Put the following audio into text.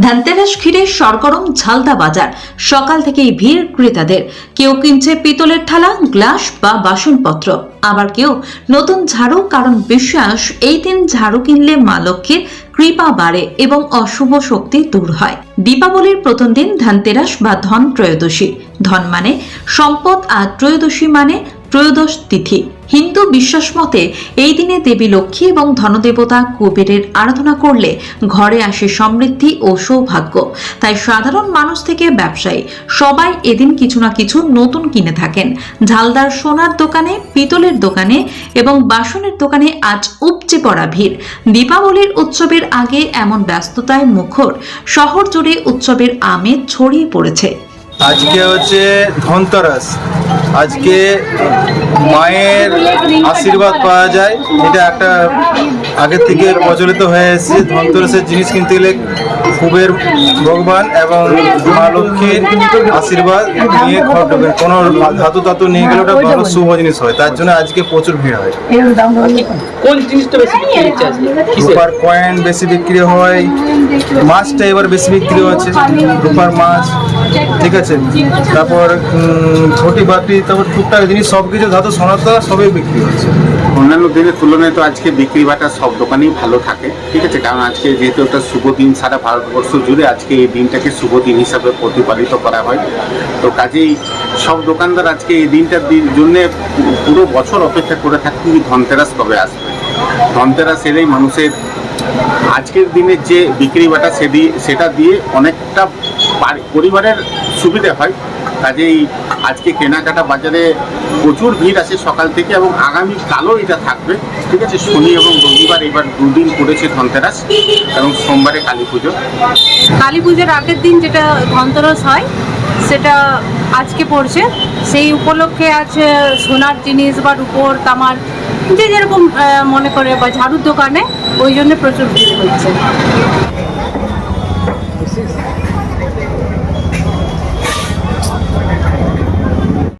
ধানতেরাস ঘিরে সরগরম ঝালদা বাজার। সকাল থেকেই ভিড় ক্রেতাদের। কেউ কিনছে পিতলের থালা, গ্লাস বা বাসনপত্র। আবার কেউ নতুন ঝাড়ু, কারণ বিশ্বাস, এই দিন ঝাড়ু কিনলে মা লক্ষ্মীর কৃপা বাড়ে এবং অশুভ শক্তি দূর হয়। দীপাবলির প্রথম দিন ধানতেরাস বা ধন ত্রয়োদশী। ধন মানে সম্পদ, আর ত্রয়োদশী মানে ত্রয়োদশ তিথি। হিন্দু বিশ্বাস মতে এই দিনে দেবী লক্ষ্মী এবং ধনদেবতা কুবেরের আরাধনা করলে ঘরে আসে সমৃদ্ধি ও সৌভাগ্য। তাই সাধারণ মানুষ থেকে ব্যবসায়ী সবাই এদিন কিছু না কিছু নতুন কিনে থাকেন। ঝালদার সোনার দোকানে, পিতলের দোকানে এবং বাসনের দোকানে আজ উপচে পড়া ভিড়। দীপাবলির উৎসবের আগে এমন ব্যস্ততায় মুখর, শহর জুড়ে উৎসবের আমেজ ছড়িয়ে পড়েছে। আজকে হচ্ছে ধনতেরাস। আজকে মায়ের আশীর্বাদ পাওয়া যায়। এটা একটা আগে থেকে প্রচলিত হয়ে এসেছে ধনতেরাসের জিনিস কিনতে গেলে কুবের ভগবান এবং মা লক্ষ্মীর আশীর্বাদ নিয়ে ঘর ঢোকে কোনো ধাতু ধাতু নিয়ে গেলে ওটা ভালো শুভ জিনিস হয়। তার জন্য আজকে প্রচুর ভিড় হয়। কোন জিনিসটা বেশি রূপার কয়েন বেশি বিক্রি হয়। মাছটা এবার বেশি বিক্রি হচ্ছে। রূপার মাছ। ঠিক আছে? তারপর ঘটি বাটি তারপর টুকটাক জিনিস সব কিছু ধাতু সোনার সবই বিক্রি হচ্ছে। অন্যান্য দিনের তুলনায় তো আজকে বিক্রি বাটা সব দোকানেই ভালো থাকে, ঠিক আছে? কারণ আজকে যেহেতু একটা শুভ দিন সারা ভারতবর্ষ জুড়ে, আজকে এই দিনটাকে শুভ দিন হিসাবে প্রতিপালিত করা হয়। তো কাজেই সব দোকানদার আজকে এই দিনটার দিন জন্য পুরো বছর অপেক্ষা করে থাকি যে ধনতেরাস কবে আসবে? ধনতেরাস এলেই মানুষের আজকের দিনের যে বিক্রি বাটা সে দিয়ে সেটা দিয়ে অনেকটা পরিবারের সুবিধে হয়। কাজেই আজকে কেনাকাটা বাজারে প্রচুর ভিড় আছে সকাল থেকে এবং আগামী কালও এটা থাকবে। ঠিক আছে শনি এবং রবিবার এবার দুদিন পড়েছে ধনতেরাস এবং সোমবারে কালী পুজো। কালী পুজোর আগের দিন যেটা ধনতেরাস হয় সেটা আজকে পড়ছে। সেই উপলক্ষে আহ, সোনার জিনিস বা রূপোর তামার যে যেরকম মনে করে বা ঝাড়ুর দোকানে ওই জন্য প্রচুর ভিড় হচ্ছে।